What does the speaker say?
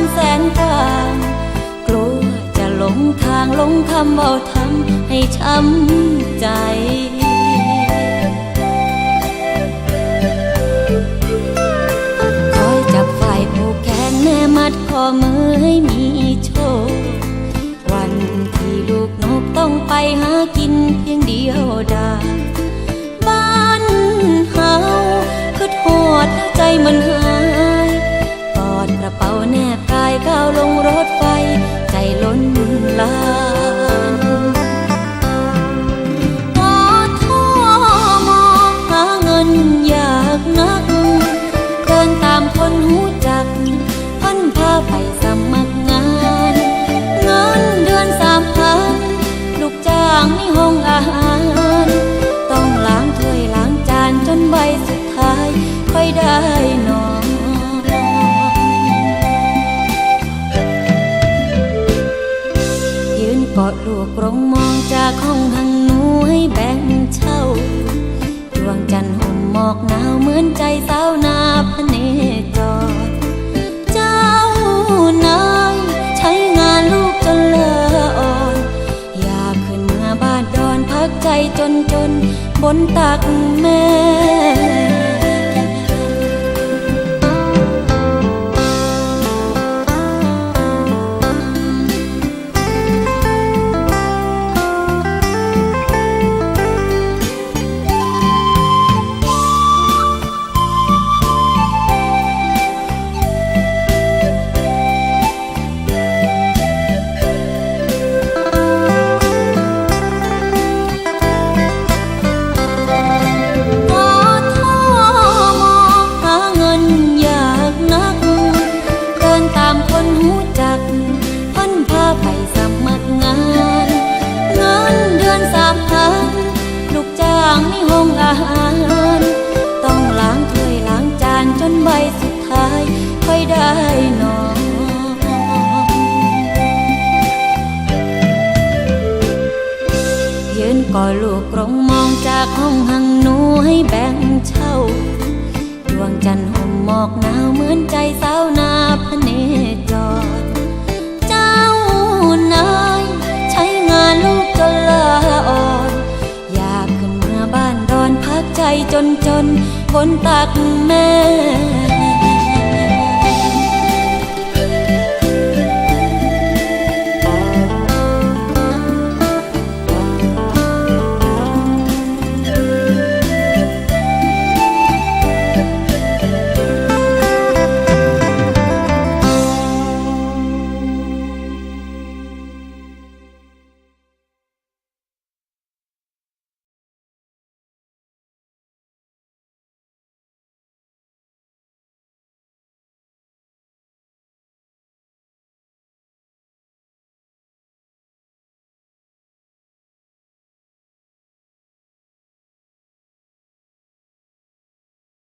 างแสนกว้างกลัวจะหลงทางหลงคำเบาทำให้ช้ำใจคอยจับฝ่ายผูกแขนแม่มัดข้อมือให้มีโชค วันที่ลูกนกต้องไปหากินเพียงเดียวดายบ้านเฮาคือทอดใจมันเฮา แนบกายก้าวลงรถไฟ ใจล้นลานกอดท่อมองหาเงินอยากนัก เดินตามคนหูจักพันพาไปสมัครงาน เงินเดือนสามพันลูกจ้างในห้องอาหาร ต้องล้างถ้วยล้างจานจนใบสุดท้ายค่อยได้ กอดลูกรงมองจากห้องหังหนูให้แบ่งเช่าดวงจันทร์ห่มหมอกหนาวเหมือนใจสาวนาพเนจรเจ้านายใช้งานลูกจนเลอะอ่อน อยากขึ้นเมื่อบ้านดอนพักใจจนจนบนตัก อลูกกรงมองจากห้องหังหนูให้แบ่งเช่า ดวงจันทร์ห่มหมอกหนาวเหมือนใจสาวนาพเนจร เจ้านายใช้งานลูกจนลาอ่อน อยากขึ้นเมื่อบ้านดอนพักใจจนจนบนตักแม่